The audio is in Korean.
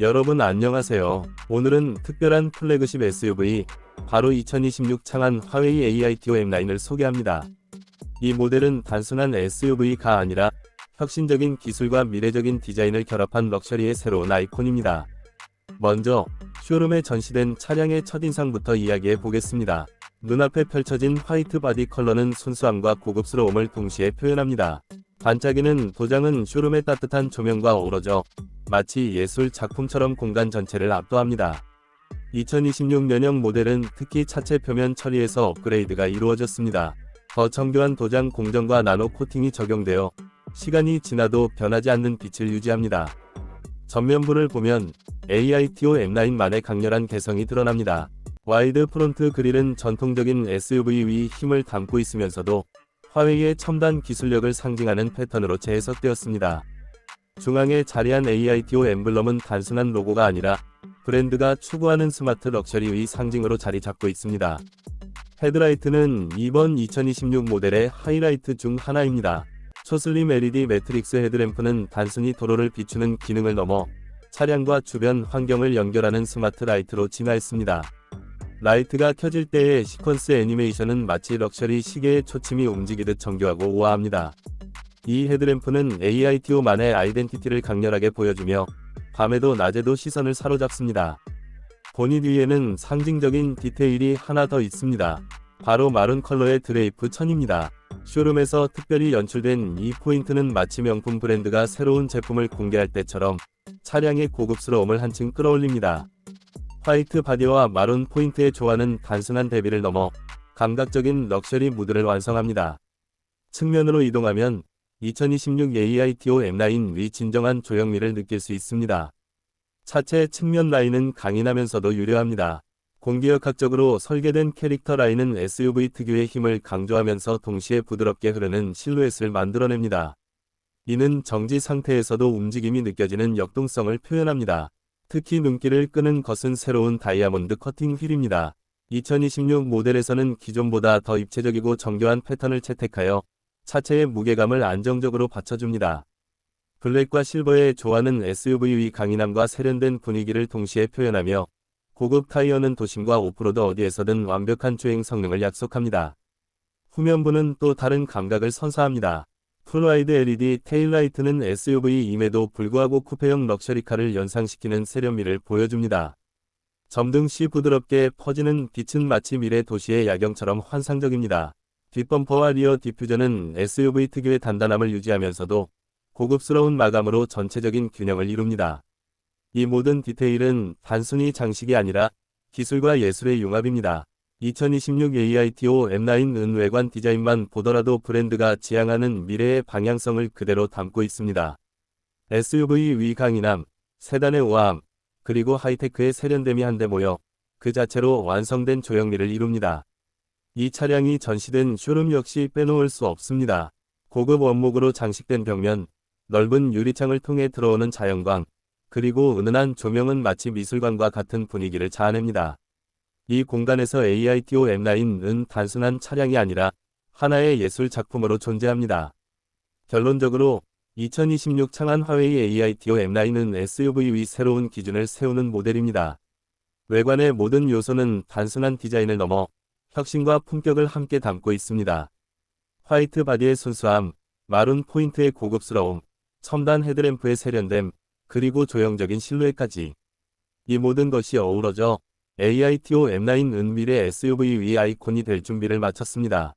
여러분 안녕하세요. 오늘은 특별한 플래그십 SUV 바로 2026 창안 화웨이 AITO M9을 소개합니다. 이 모델은 단순한 SUV가 아니라 혁신적인 기술과 미래적인 디자인을 결합한 럭셔리의 새로운 아이콘입니다. 먼저 쇼룸에 전시된 차량의 첫인상부터 이야기해 보겠습니다. 눈앞에 펼쳐진 화이트 바디 컬러는 순수함과 고급스러움을 동시에 표현합니다. 반짝이는 도장은 쇼룸의 따뜻한 조명과 어우러져 마치 예술 작품처럼 공간 전체를 압도합니다. 2026년형 모델은 특히 차체 표면 처리에서 업그레이드가 이루어졌습니다. 더 정교한 도장 공정과 나노 코팅이 적용되어 시간이 지나도 변하지 않는 빛을 유지합니다. 전면부를 보면 AITO M9만의 강렬한 개성이 드러납니다. 와이드 프론트 그릴은 전통적인 SUV의 힘을 담고 있으면서도 화웨이의 첨단 기술력을 상징하는 패턴으로 재해석되었습니다. 중앙에 자리한 AITO 엠블럼은 단순한 로고가 아니라 브랜드가 추구하는 스마트 럭셔리의 상징으로 자리 잡고 있습니다. 헤드라이트는 이번 2026 모델의 하이라이트 중 하나입니다. 초슬림 LED 매트릭스 헤드램프는 단순히 도로를 비추는 기능을 넘어 차량과 주변 환경을 연결하는 스마트 라이트로 진화했습니다. 라이트가 켜질 때의 시퀀스 애니메이션은 마치 럭셔리 시계의 초침이 움직이듯 정교하고 우아합니다. 이 헤드램프는 AITO만의 아이덴티티를 강렬하게 보여주며 밤에도 낮에도 시선을 사로잡습니다. 본닛 위에는 상징적인 디테일이 하나 더 있습니다. 바로 마룬 컬러의 드레이프 천입니다. 쇼룸에서 특별히 연출된 이 포인트는 마치 명품 브랜드가 새로운 제품을 공개할 때처럼 차량의 고급스러움을 한층 끌어올립니다. 화이트 바디와 마룬 포인트의 조화는 단순한 대비를 넘어 감각적인 럭셔리 무드를 완성합니다. 측면으로 이동하면 2026 AITO M9 위 진정한 조형미를 느낄 수 있습니다. 차체 측면 라인은 강인하면서도 유려합니다. 공기역학적으로 설계된 캐릭터 라인은 SUV 특유의 힘을 강조하면서 동시에 부드럽게 흐르는 실루엣을 만들어냅니다. 이는 정지 상태에서도 움직임이 느껴지는 역동성을 표현합니다. 특히 눈길을 끄는 것은 새로운 다이아몬드 커팅 휠입니다. 2026 모델에서는 기존보다 더 입체적이고 정교한 패턴을 채택하여 차체의 무게감을 안정적으로 받쳐줍니다. 블랙과 실버의 조화는 SUV의 강인함과 세련된 분위기를 동시에 표현하며 고급 타이어는 도심과 오프로드 어디에서든 완벽한 주행 성능을 약속합니다. 후면부는 또 다른 감각을 선사합니다. 풀와이드 LED 테일라이트는 SUV임에도 불구하고 쿠페형 럭셔리카를 연상시키는 세련미를 보여줍니다. 점등 시 부드럽게 퍼지는 빛은 마치 미래 도시의 야경처럼 환상적입니다. 뒷범퍼와 리어 디퓨저는 SUV 특유의 단단함을 유지하면서도 고급스러운 마감으로 전체적인 균형을 이룹니다. 이 모든 디테일은 단순히 장식이 아니라 기술과 예술의 융합입니다. 2026 AITO M9 은 외관 디자인만 보더라도 브랜드가 지향하는 미래의 방향성을 그대로 담고 있습니다. SUV 위 강인함, 세단의 우아함, 그리고 하이테크의 세련됨이 한데 모여 그 자체로 완성된 조형미를 이룹니다. 이 차량이 전시된 쇼룸 역시 빼놓을 수 없습니다. 고급 원목으로 장식된 벽면, 넓은 유리창을 통해 들어오는 자연광, 그리고 은은한 조명은 마치 미술관과 같은 분위기를 자아냅니다. 이 공간에서 AITO M9은 단순한 차량이 아니라 하나의 예술 작품으로 존재합니다. 결론적으로 2026 창안 화웨이 AITO M9은 SUV의 새로운 기준을 세우는 모델입니다. 외관의 모든 요소는 단순한 디자인을 넘어 혁신과 품격을 함께 담고 있습니다. 화이트 바디의 순수함, 마룬 포인트의 고급스러움, 첨단 헤드램프의 세련됨, 그리고 조형적인 실루엣까지. 이 모든 것이 어우러져 AITO M9 은미래 SUV 위 아이콘이 될 준비를 마쳤습니다.